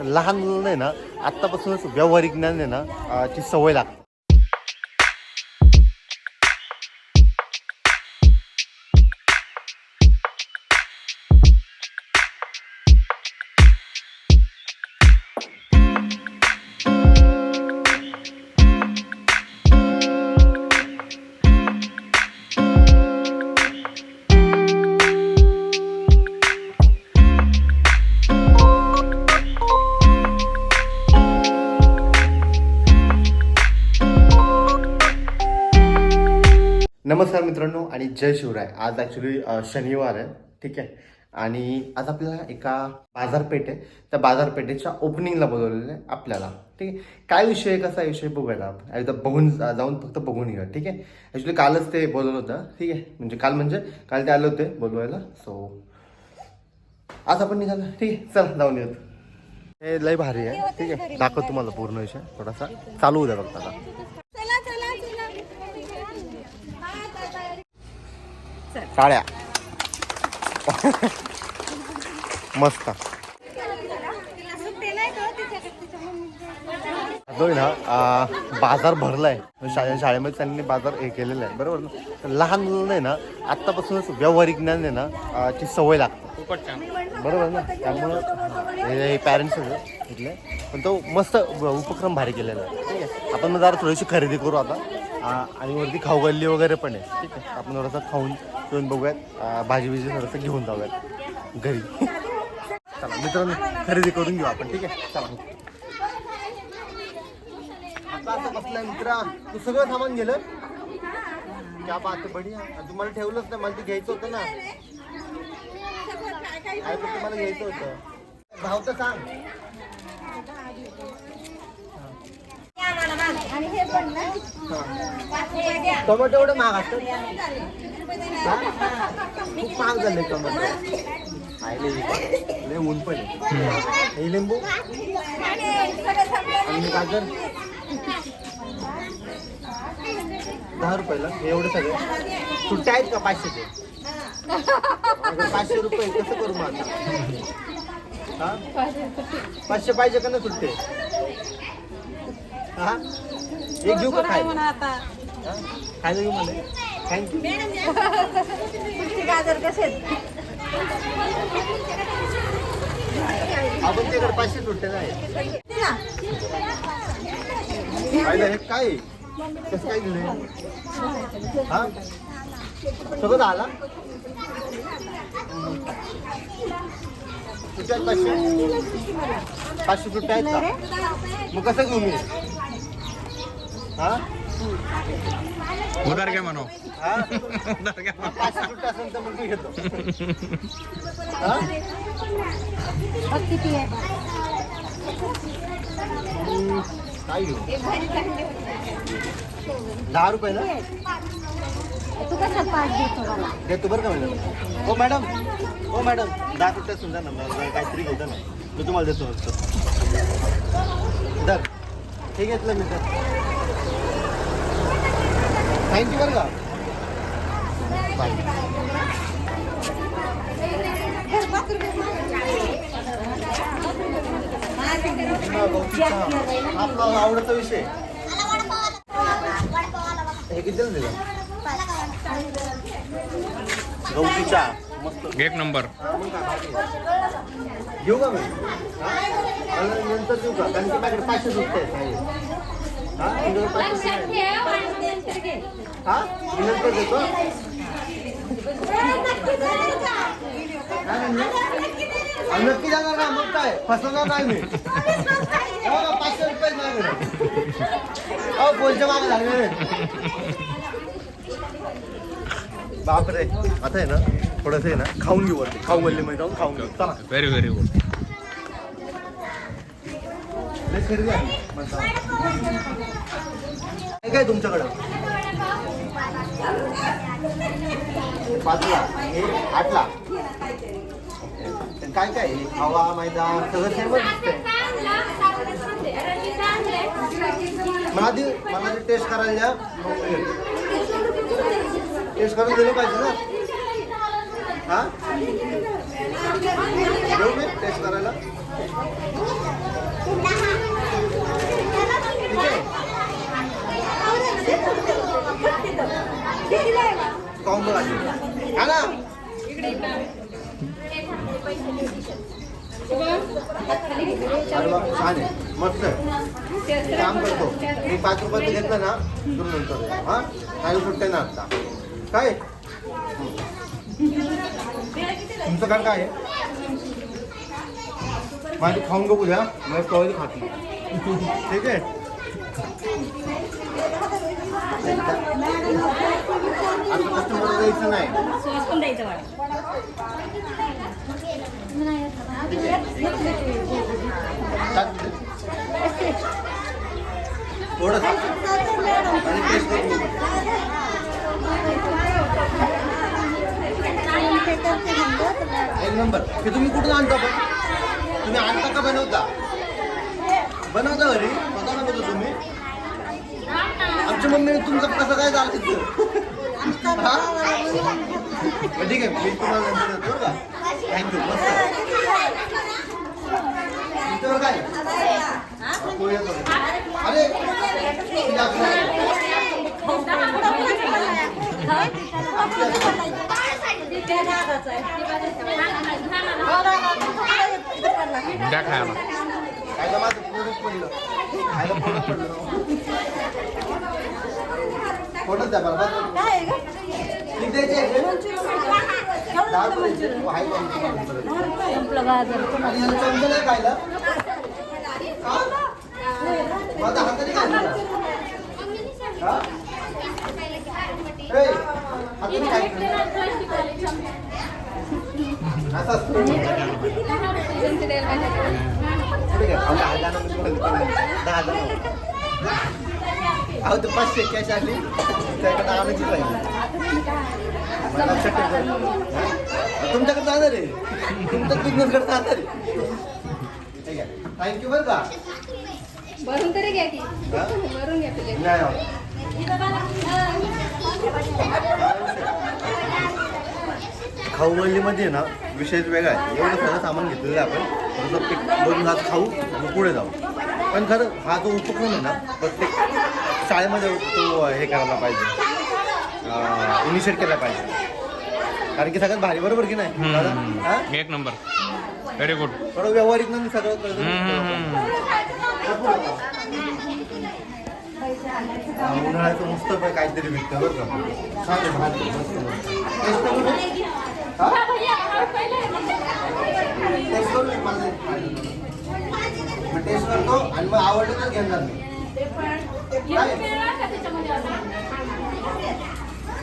तर लहान मुलांना आहे ना आत्तापासूनच व्यावहारिक ज्ञान आहे ना ची सवय लागते. नमस्कार मित्रांनो आणि जय शिवराय. आज ॲक्च्युली शनिवार आहे ठीक आहे? आणि आज आपल्याला एका बाजारपेठ आहे त्या बाजारपेठेच्या ओपनिंगला बोलवलेलं आहे आपल्याला ठीक आहे? काय विषय आहे कसा विषय बघूया आपण? एकदा बघून जाऊन फक्त बघून येऊया ठीक आहे? ॲक्च्युली कालच ते बोलवलं होतं ठीक आहे? म्हणजे काल म्हणजे काल ते आले होते बोलवायला सो आज आपण निघालं ठीक आहे? चला जाऊन येऊत हे लय भारी आहे ठीक आहे? दाखव तुम्हाला पूर्ण विषय थोडासा चालू होऊ द्या फक्त आता चला चला चला साड्या मस्त. ना बाजार भरलाय. शाळे शाळेमध्ये त्यांनी बाजार हे केलेला आहे. बरोबर ना? तर लहान मुलांना आहे ना आत्तापासूनच व्यावहारिक ज्ञान आहे ना ची सवय लागते. बरोबर ना? त्यामुळं हे पॅरेंट्स इथले पण तो मस्त उपक्रम भारी केलेला आहे. ठीक आहे. आपण मग जरा थोडीशी खरेदी करू आता. आणि वरती खाऊ गल्ली वगैरे पण आहे. ठीक आहे. आपण थोडंसं खाऊन पिऊन बघूयात. भाजी बिजी थोडंसं घेऊन जाऊयात. घरी. चला मित्रांनो खरेदी करून घेऊ आपण. ठीक आहे? चला. आता असं बसलाय मित्रा. तू सगळं सामान गेलं? त्या बात बढिया. आणि तुम्हाला ठेवलंच नाही. मला ते घ्यायचं होतं ना. काय तर तुम्हाला घ्यायचं होतं. भाव तर सांग. आणि हे पण ना पाच रुपये द्या. टोमॅटो एवढं महाग असतं हा? खूप महाग झाले टोमॅटो. आयले लय ऊन पण आहे. हे लिंबू? आणि सगळं संपलं. आणि गाजर? दहा रुपयाला. हे एवढं सगळं. सुट्ट्या आहेत का पाचशेचे? अगं, पाचशे रुपये. कसं करू मग आता? हा? पाचशे पाहिजे का ना सुट्टे? हा? एक घेऊ का खाय खायला? घेऊ मला? थँक्यू गाजर कसे? आपण तिकडे पाचशे सुट्टे नाही. दिला. पाहिलं हे काय? आहे? कसं काय दिलं हा? सगळं आला पाचशे? पाचशे सुट्ट्या आहेत का? मग कसं घेऊ मी? हा? उधार घ्या म्हणो हा? उधार घ्या म्हणो. पाचशे सुट्ट्या असेल तर मग मी घेतो. हा? बघ किती आहे. हम्म, काय घेऊ? एक भाजी चांगली होती. दहा रुपयाला तू कसा पाच देतो मला घेतो बरं का मॅडम? हो मॅडम. हो मॅडम. दहा रुपया सुद्धा ना मला काहीतरी घेतो ना. मी तुम्हाला देतो फक्त. दर. हे घेतलं मी तर. थँक्यू बरं का आपला आवडता विषय. हे किती दिलं? गवती चहा मस्त एक नंबर. घेऊ का मी? नंतर देऊ का? कारण की माझ्याकडे पाचशे सुट्टे हा मी नंतर देतो काय म्हणले? अहो, नक्की जाणार ना मग काय फसवणार नाही मी हो, पाचशे रुपये अहो बोलच्या मागे लागले बापरे. आता आहे ना थोडंसं आहे ना खाऊन घेऊ वरती. खाऊ गल्लीमध्ये जाऊन खाऊन घेऊ. चला. व्हेरी व्हेरी गुड लय खरेदी आहे. मस्त. काय तुमच्याकडं? पाचला आठला. काय काय हवा मैदा सगळं सर्व मला आधी मला टेस्ट करायला टेस्ट करून दिलं पाहिजे ना. हां? देऊ मी टेस्ट करायला. ठीक आहे? खाऊन बघ हा ना अरे छान आहे मस्त आहे काम करतो मी पाच रुपयाचं घेतलं ना दोन नंतर हा नाही सुट्टे ना आता काय तुमचं काय काय आहे माझी खाऊन बघू द्या मग कळली खाती ठीक आहे कस्टमर द्यायचं नाही आणि टेस्ट एक नंबर. हे तुम्ही कुठून आणता पण? तुम्ही आणता का बनवता? बनवता घरी स्वतः बनवता तुम्ही? आमच्या मम्मीने तुमचं कसं काय झालं तिथं? हा? ठीक आहे मी तुम्हाला नंतर देतो का थँक्यू मस्त तुमच्यावर काय. अरे? द्या खायला खायला माझं पडलं खायला पडलं पोटच द्या बरं बरं. किती द्यायचे आहे? दहा रुपये द्यायचे. आहे का आमचं? संपलं बाजार आणि यांचं चमचं नाही खायला? माझा हाताने दहा जणांना मी बोलतो. दहा जण. अहो ते पाचशे कॅश आली. त्याकडे आणायची पाहिजे. लक्षात. हा? तुमच्याकडे जाणार आहे. तुमच्या बिझनेसकडे जाणार आहे. थँक्यू बरं का. भरून तरी घ्या की? भरून घ्या तुझे. हो. खाऊवळलीमध्ये ना विषयच वेगळा आहे. एवढं सगळं सामान घेतलेलं आहे आपण. पीक दोन घास खाऊ मग पुढे जाऊ. पण खरं हा जो उपक्रम आहे ना प्रत्येक शाळेमध्ये तो हे करायला पाहिजे इनिशिएट केला पाहिजे कारण की सगळ्यात भारी बरोबर की नाही दादा? हा? एक नंबर व्हेरी गुड थोडं व्यावहारिक नाही सगळं कळतं. हा, उन्हाळ्याचं मस्त पण काहीतरी विकतं बरं का छान आहे, भारी आहे, मस्त मस्त. टेस्ट करू ना? हा? टेस्ट करू ना? मला एक मग करतो आणि मग आवडलं तर घेणार मी?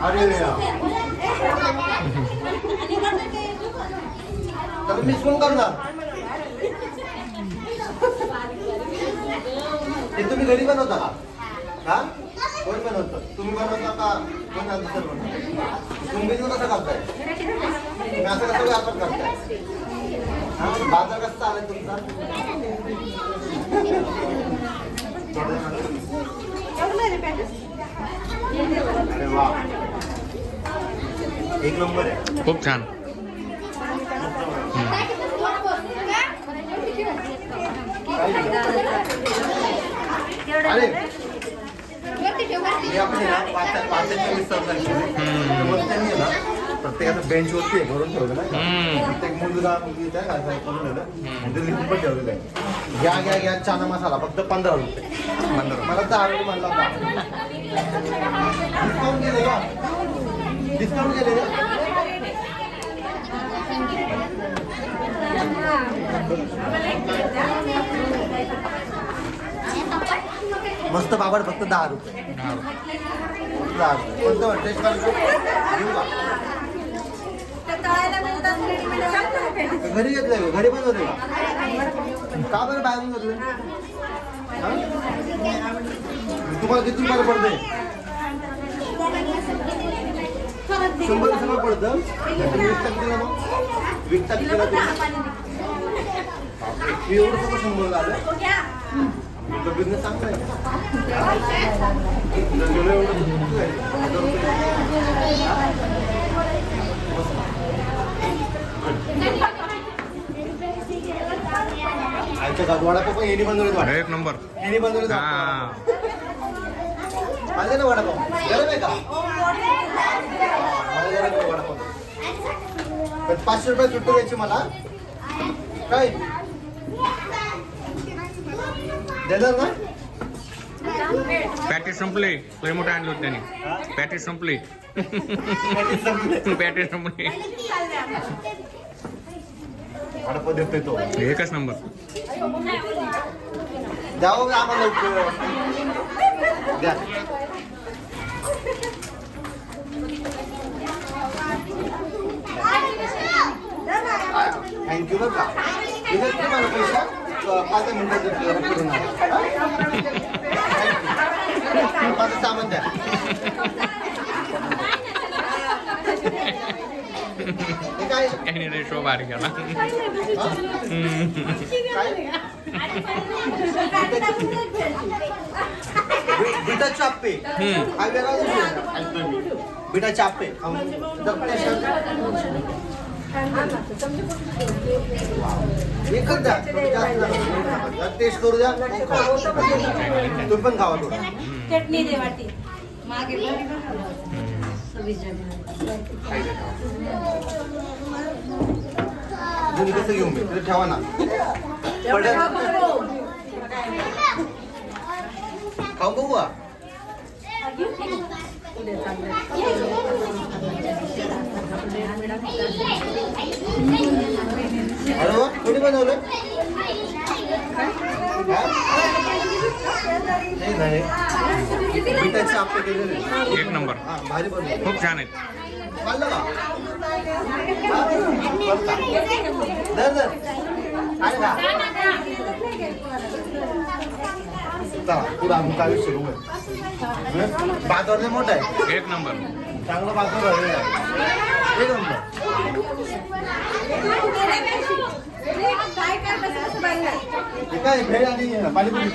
अरे या. फोन करणार ते तुम्ही घरी बनवता का हा कोण बनवतं तुम्ही बनवता का कोण दुसरं बनवतं तुम्ही कसं करताय तुम्ही असं कसं व्यापार करताय हा बाजार कसा आलाय तुमचा एक नंबर आहे. खूप छान. अरे आहे आहे प्रत्येकाचं बेंच वरती आहे भरून ठेवलं ना हम्म. प्रत्येक मुलगा मुलगी त्या करून ठेवलं. आणि ते लिहून पण ठेवलेलं आहे. घ्या घ्या घ्या चाना मसाला फक्त पंधरा रुपये. पंधरा. मला दहा रुपये म्हणला होता. डिस्काउंट केले का? डिस्काउंट केले का? मस्त बाबड फक्त दहा रुपये. दहा रुपये. कोणतं? टेस्ट करायचं घेऊ का? घरी घेतलंय? घरी बनवलंय का? बरं बाहेरून घेतलंय? तुम्हाला किती रुपयाला पडतंय? शंभर सगळं पडतं? वीस टक्के वीस टक्के बापरे, एवढं सगळं शंभर झालं तुमचा बिझनेस चांगला आहे. एवढं एवढं किती आहे? हजार रुपये. आमच्या वडापाव पण येणी बनवले एक नंबर. येणी हा. माझा ना वडापाव? गरम आहे का? मला गरम आहे वडापाव. पण पाचशे रुपये सुट्टी द्यायची मला. काय? देणार ना? पॅटेज संपले. लय मोठे आणले होते त्यांनी. पॅटेज संपले. पॅटेज संपले. वडापाव देतोय तो. एकच नंबर. द्यावं का आम्हाला लवकर द्या. थँक्यू बरं का? दिलेत तुम्हाला पैसा पाच मिनिटात. हा? माझं सामान द्या. हे काय त्याने रेशो बाहेर गेला. बिटा चाप्पे. हा वेगळा विषय आहे. ऐकतोय मी. बिटा चाप्पे. खाऊन जपते एकच द्या. थोडी जास्त नका. टेस्ट करू द्या. मग खाऊ. तुम्ही पण खावा थोडं. चटणी दे वाटी. मागे तुम्ही कसं घेऊन मी तिथे ठेवा ना. खाऊ बघू का? अरे वा कोणी बनवलं? नाही नाही. बिटाचे आपले केलेले एक नंबर. हा भारी बनवलं. खूप छान आहेत खाल्लं का हा? बरं का? दर आहे चला पुढं आम्ही काय विषय आहे बाजार लय मोठा आहे एक नंबर चांगलं बाजार आहे एक नंबर काय भेळ आणि पाणीपुरी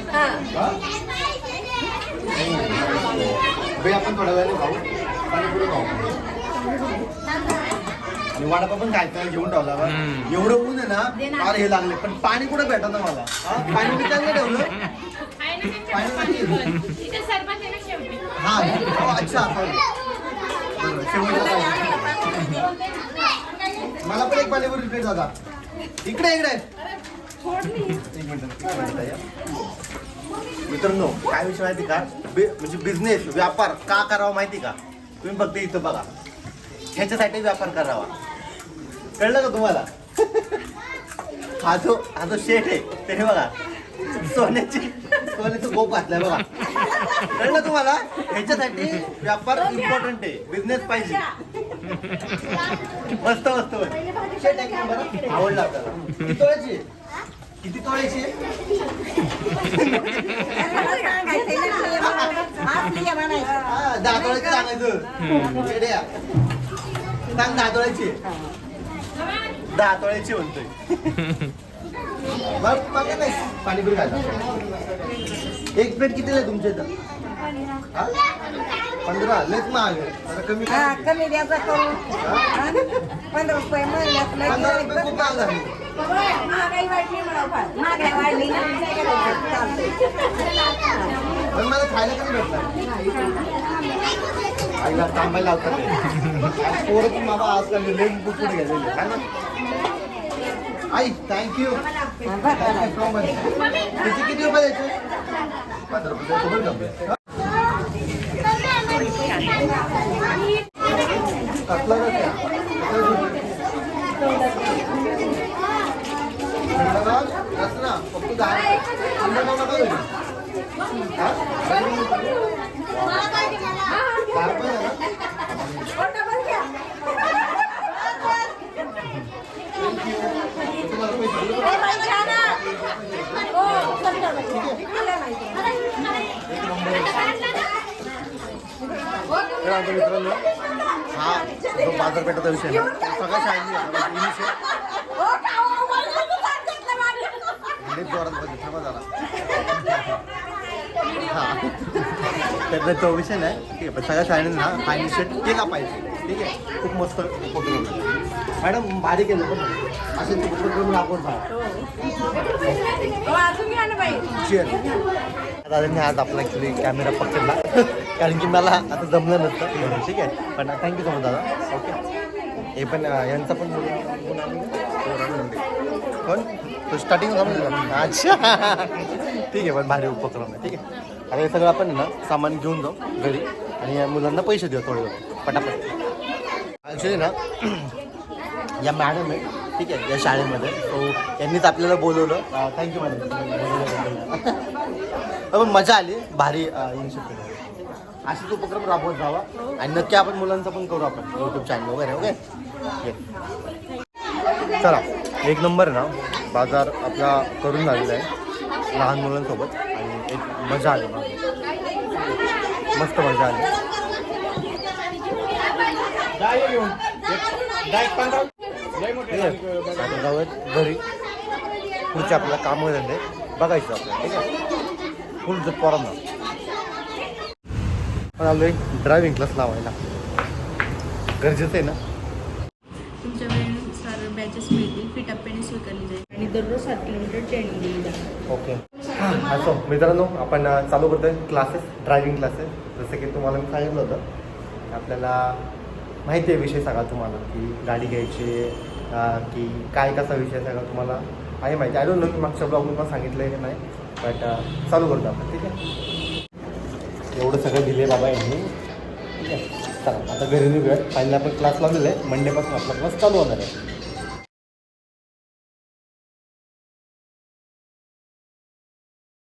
भेळ आपण थोड्या वेळाने खाऊ पाणीपुरी खाऊ आणि वडापाव पण खायचं घेऊन ठेवला बा. हम्म. एवढं ऊन आहे ना फार हे लागले पण पाणी कुठे भेटत ना मला हा? पाणी मी त्यांना ठेवलं नाही. हा हो, अच्छा sorry. बरोबर. मला पण एक पाणीपुरी प्लेट दादा इकडे इकडे एक मिनिट एक मिनिट हा. मित्रांनो काय विषय माहिती का बि- म्हणजे बिझनेस व्यापार का करावा माहिती का तुम्ही फक्त इथं बघा ह्याच्यासाठी व्यापार करावा कळलं का तुम्हाला? हा जो हा जो शेठ आहे त्याने बघा. सोन्याची सोन्याचं गोप घातलाय बघा. कळलं तुम्हाला? ह्याच्यासाठी व्यापार इम्पॉर्टंट आहे. बिझनेस पाहिजे. मस्त मस्त शेठ एक नंबर आवडला आपल्याला. किती तोळ्याची आहे? किती तोळ्याची आहे? हा, दहा तोळ्याची सांगायचं सांग दहा तोळ्याची आहे. दहा तोळ्याची म्हणतोय मग नाही पाणीपुरी खायला. एक प्लेट कितीला आहे तुमच्या इथं? हा? पंधरा लयच महाग आहे. जरा कमी हा करा. कमी करू. हा? पंधरा रुपये महिन्यात लय पंधरा रुपये खूप महाग झाले महागाई वाढली मला फार. महागाई वाढली ना. चालतंय. पण मला खायला कधी भेटलं आईला थांबायला लावतात. ते. आज पोरं पण बाबा आजकाल लय पुढे गेलेले. आई थँक्यू त्याचे किती रुपये द्यायचे? कसला रस ना, फक्त दहा नका देऊ. हा? दहा रुपये आहे ना? तुम्हाला पैसे दिले का? हे आता मित्रांनो हा जो बाजारपेठाचा विषय आहे सगळ्या शाळेने विषय जोरात पाहिजे थांबा जरा. हा. त्यातला तो विषय नाही. ठीक आहे पण सगळ्या शाळेने ना हा इनिशिएट केला पाहिजे. ठीक आहे? खूप मस्त उपक्रम मॅडम भारी केलं पण असे करून आपण दादांनी आज आपला ॲक्च्युली कॅमेरा पकडला. कारण की मला आता जमलं नसतं ठीक आहे. पण थँक्यू सो मच दादा. ओके हे पण यांचा पण कोण तो स्टार्टिंग अच्छा. ठीक आहे पण भारी उपक्रम आहे. ठीक आहे. आता हे सगळं आपण आहे ना सामान घेऊन जाऊ घरी. आणि या मुलांना पैसे देऊ थोडे थोडे पटापट. ॲक्च्युली ना या मॅडम आहे ठीक आहे या शाळेमध्ये. सो यांनीच आपल्याला बोलवलं. थँक्यू मॅडम पण मजा आली. भारी uh, इनिशिएटिव्ह असेच उपक्रम राबवत जावा. आणि नक्की आपण मुलांचा पण करू आपण यूट्यूब चॅनल वगैरे ओके चला एक नंबर आहे ना. बाजार आपला करून झालेला आहे. लहान मुलांसोबत. आणि एक मजा आली. मला मस्त मजा आली. आता जाऊयात घरी. पुढचे आपल्याला कामं धंदे बघायचं आपल्याला ठीक आहे? फुल पोरांना. पण आलोय ड्रायव्हिंग क्लास लावायला. गरजेचं आहे ना? तुमच्या वेळेनुसार बॅचेस मिळतील. फी टप्प्याने स्वीकारली जाईल. आणि दररोज सात किलोमीटर ट्रेनिंग दिली जाईल. ओके असो मित्रांनो आपण चालू करतोय क्लासेस ड्रायव्हिंग क्लासेस जसं की तुम्हाला मी सांगितलं होतं आपल्याला माहिती आहे विषय सगळा तुम्हाला की गाडी घ्यायची की काय कसा विषय सगळा तुम्हाला आहे माहिती. आय डोंट नो मी मागच्या ब्लॉगमध्ये पण सांगितलं आहे नाही बट चालू करतो आपण ठीक आहे? एवढं सगळं दिले बाबा यांनी ठीक आहे? चला आता घरी निघूयात. फायनल आपण क्लास लावलेला आहे. मंडेपासून आपला क्लास चालू होणार आहे.